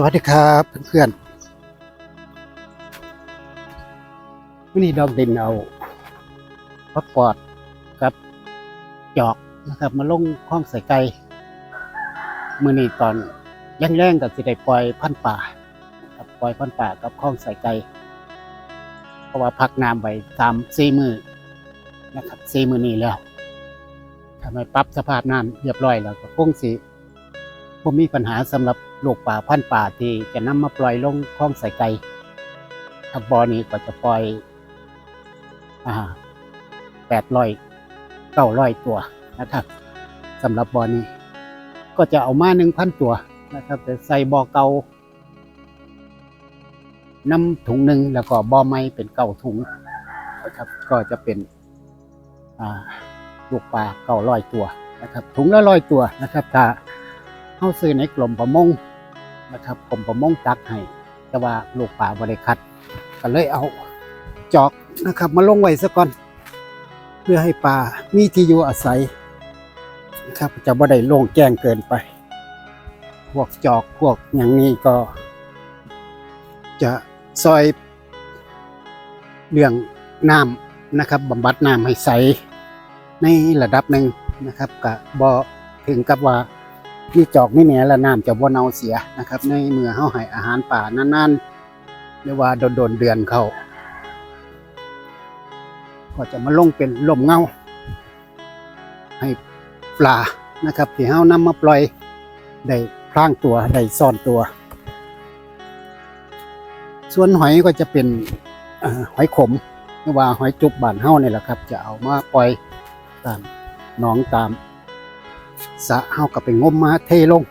สวัสดีครับเพื่อนๆวันนี้ดอกดินเอาพักปอดกับจอกนะครับ มาลงคล้องใส่ไก่มื่อนี้ตอนแรงๆกับสิได้ปล่อยพันป่าครับปล่อยพันป่ากับคล้องใส่ไก่เพราะว่าพักน้ำไปตามสี่มือนะครับสี่มือนี้แล้วทำให้ปรับสภาพน้ำเรียบร้อยแล้วก็คงสิผมมีปัญหาสำหรับ ลูกป่าพันธุ์ป่าที่จะนำมาปล่อยลงคลองใส่ไก่ทับบอนี้ก็จะปล่อยแปดร้อยเก้าร้อยตัวนะครับสำหรับบอนี้ ก็จะเอามาหนึ่งพันตัวนะครับจะใส่บอเกาน้ำถุงหนึ่งแล้วก็บอไม้เป็นเก้าถุงนะครับ ก็จะเป็นลูกปลาเก้าร้อยตัวนะครับ ถุงละร้อยตัวนะครับถ้าเข้าซื้อในกลมประมง นะครับกลุ่มประมงตักให้แต่ว่าลูกป่าบริคัดก็เลยเอาจอกนะครับมาลงไว้ซะก่อน เพื่อให้ปลามีที่อยู่อาศัยนะครับจะบ่ได้โล่งแจ้งเกินไป พวกจอกพวกอย่างนี้ก็ จะซอยเรื่องน้ำนะครับบำบัดน้ำให้ใสในระดับหนึ่งนะครับกับ่ถึงกับว่า มีจอกไมีแหนและน้ำจะบ่เน่าเสียนะครับ ในเมื่อเฮาให้อาหารป่านานๆหรือว่าโดนๆเดือนเขาก็จะมาลงเป็นลมเงา ให้ปลานะครับที่เฮานำมาปล่อยได้พลางตัวได้ซ่อนตัว ส่วนหอยก็จะเป็นอหอยขมหรือว่าหอยจุบบ้านเฮานี่แหละครับ จะเอามาปล่อยตามหนองตาม สะเฮาก็ไปงมมาเทลง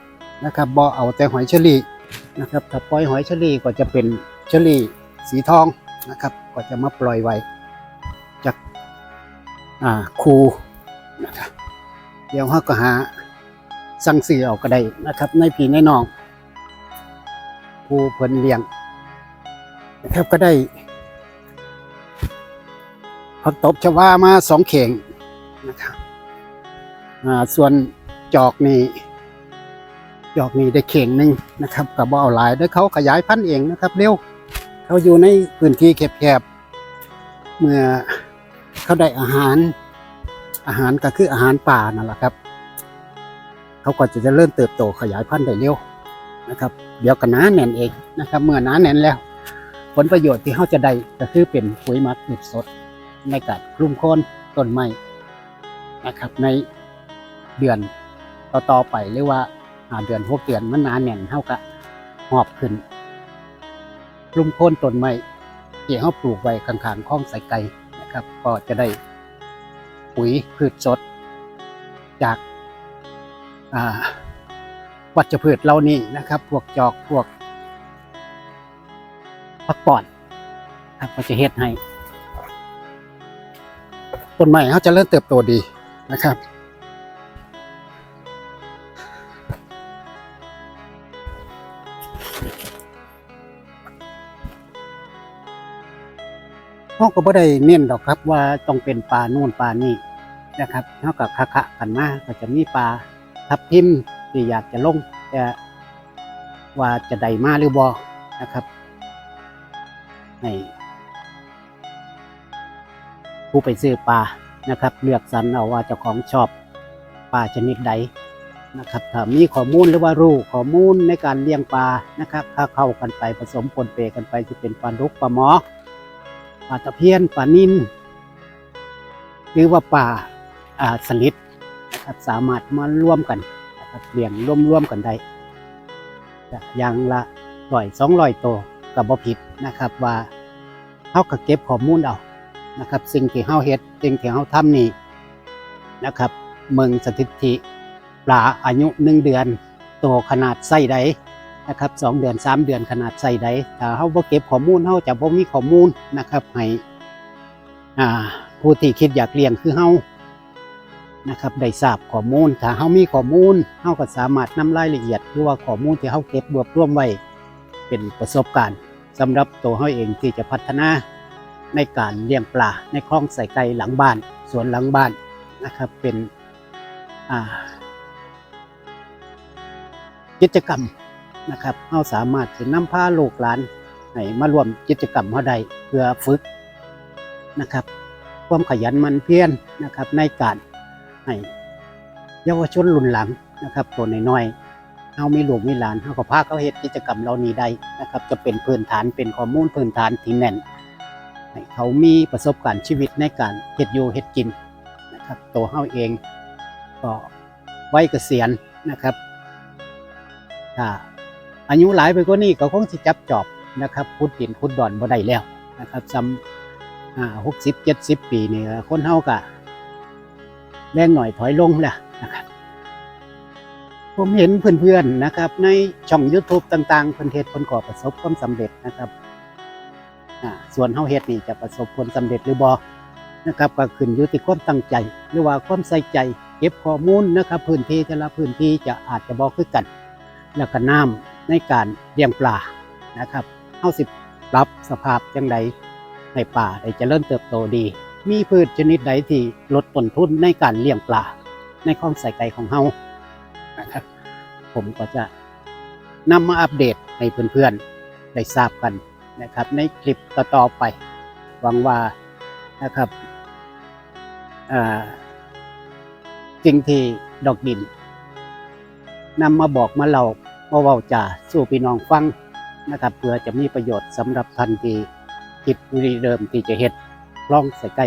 นะครับบ่เอาแต่หอยเชอรี่นะครับถ้าปล่อยหอยเชอรี่ก็จะเป็นเชอรี่สีทองนะครับ ก็จะมาปล่อยไว้จากอ่าคูนะครับเดี๋ยวเฮาก็หาสั่งซื้อเอาก็ได้นะครับ ในพี่ในน้องผู้เพิ่นเลี้ยงนะครับก็ได้ผักตบชวามาสองเข่งนะครับอ่าส่วน จอกนี่จอกนี่ได้เข่งหนึ่งนะครับกับบ่เอาหลายด้วยเขาขยายพันธุ์เองนะครับ เร็วเขาอยู่ในพื้นที่แคบๆเมื่อเขาได้อาหาร อาหารก็คืออาหารป่านั่นแหละครับ เขาก็จะเริญเติบโตขยายพันธุ์ได้เร็วนะครับ เดี๋ยวก็หน้าแน่นเองนะครับ เมื่อน้าแน่นแล้ว ผลประโยชน์ที่เขาจะได้ก็คือเป็นปุ๋ยมักพืชสด ในการคลุมโค่นต้นไม้นะครับในเดือน ต่อๆไปหรือว่าหาเดือนหกเดือนมันหนาแน่นเท่ากับหอบขึ้นลุ่มโค่นต้นไม้ที่เขาปลูกไว้ข้างๆคลองใส่ไก่นะครับ ก็จะได้ปุ๋ยพืชสด จากาวัชพืชเหล่านี้นะครับ พวกจอกพวกพักปอนครับก็จะเฮ็ดให้ต้นไม้เขาจะเริ่มเติบโตดีนะครับ เขาก็บ่ได้เน้นดอกครับว่าต้องเป็นปลานู่นปลานี่นะครับเท่ากับคะๆกันมาก็จะมีปลาทับทิมที่อยากจะลงแต่ว่าจะได้มาหรือบ่นะครับให้ผู้ไปซื้อปลานะครับ เลือกสรรเอาว่าเจ้าของชอบปลาชนิดใดนะครับถ้ามีข้อมูลหรือว่ารู้ข้อมูลในการเลี้ยงปลานะครับถ้าเข้ากันไปผสมปนเปกันไปจะเป็นปลาดุกปลาหมอ ปลาตะเพียนปลานินหรือว่าปลาอ่าสลิดนะครับสามารถมาร่วมกันนะครับเลี้ยงร่วมร่วมกันได้อย่างละร้อยสองร้อยตัวกับบ่ผิดนะครับว่าเขาก็เก็บข้อมูลเอานะครับ สิ่งที่เขาเฮ็ดสิ่งที่เขาทำนี่นะครับ เมืองสถิติปลาอายุหนึ่งเดือนโตขนาดไส้ใด นะครับสองเดือนสามเดือนขนาดใส่ใดถ้าเขาบ่เก็บข้อมูลเขาจะบ่มีข้อมูลนะครับให้ผู้ที่คิดอยากเลี้ยงคือเฮานะครับได้ทราบข้อมูล ถ้าเฮามีข้อมูลเฮาก็สามารถนำรายละเอียดหรือว่าข้อมูลที่เฮาเก็บรวบรวมไว้เป็นประสบการณ์สำหรับตัวเฮาเองที่จะพัฒนาในการเลี้ยงปลาในคลองใส่ไก่หลังบ้านสวนหลังบ้านนะครับเป็นกิจกรรม นะครับเฮาสามารถสินำพาลูกหลานให้มาร่วมกิจกรรมเฮาได้เพื่อฝึกนะครับ ความขยันมันเพียรนะครับ ในการให้เยาวชนรุ่นหลังนะครับ ตัวน้อยๆเฮามีลูกมีหลานเฮาก็พาเขาเฮ็ดกิจกรรมเหล่านี้ได้นะครับ จะเป็นพื้นฐานเป็นข้อมูลพื้นฐานที่แน่นให้เขามีประสบการณ์ชีวิตในการเฮ็ดอยู่เฮ็ดกินนะครับตัวเฮาเองก็ไว้เกษียณนะครับถ้า อายุหลายไปกว่านี้ก็คงสิจับจอบนะครับขุดดินขุดดอนบ่ได้แล้วนะครับซ้ำอ่าหกสิบเจ็ดสิบปีนี่คนเฮาก็แรงหน่อยถอยลงแล้วนะครับ ผมเห็นเพื่อนๆนะครับ ในช่อง YouTube ต่างๆเพิ่นเฮ็ดเพิ่นก็ประสบความสำเร็จนะครับส่วนเฮาเฮ็ดนี่จะประสบผลสำเร็จหรือบ่นะครับก็ขึ้นอยู่ที่ความตั้งใจ หรือว่าความใส่ใจ เก็บข้อมูลนะครับ พื้นที่แต่ละพื้นที่จะอาจจะบ่คือกัน แล้วก็น้ำ ในการเลี้ยงปลานะครับเฮาสิปรับสภาพจังไดให้ปลาได้เจริญเติบโตดี มีพืชชนิดใดที่ลดต้นทุนในการเลี้ยงปลาในคลองใส่ไก่ของเฮานะครับ ผมก็จะนำมาอัปเดตให้เพื่อนๆได้ทราบกันนะครับ ในคลิปต่อๆไป หวังว่านะครับสิ่งที่ดอกดินนำมาบอกมาเล่า มาเว้าจ่าสู่พี่น้องฟังนะครับเพื่อจะมีประโยชน์สำหรับทันทีคิดรีเดิมที่จะเฮ็ดลองใส่ไก่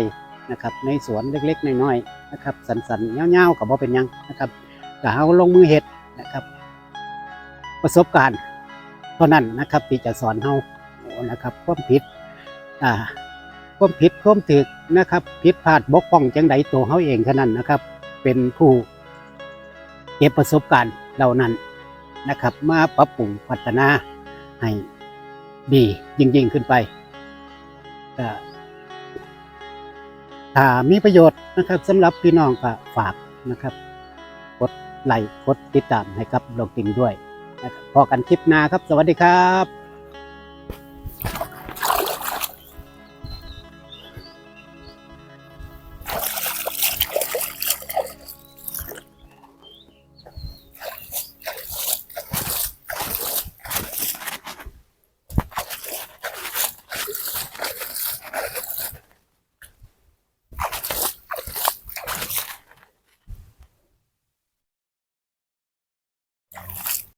นะครับในสวนเล็กๆน้อยๆนะครับสันๆเงาวๆกับว่าเป็นยังนะครับก็เฮาลงมือเฮ็ดนะครับ ประสบการณ์เท่านั้นนะครับที่จะสอนเฮานะครับความผิดอ่าความผิดความถึกนะครับผิดพลาดบกพร่องจังใดตัวเขาเองเท่านั้นนะครับ เป็นผู้เก็บประสบการณ์เหล่านั้น นะครับ มาปรับปรุงพัฒนาให้ดียิ่งยิ่งๆขึ้นไปก็ถ้ามีประโยชน์นะครับสำหรับพี่น้องก็ฝากนะครับกดไลค์กดติดตามให้กับลอกติงด้วยนะครับพอกันคลิปหน้าครับ สวัสดีครับ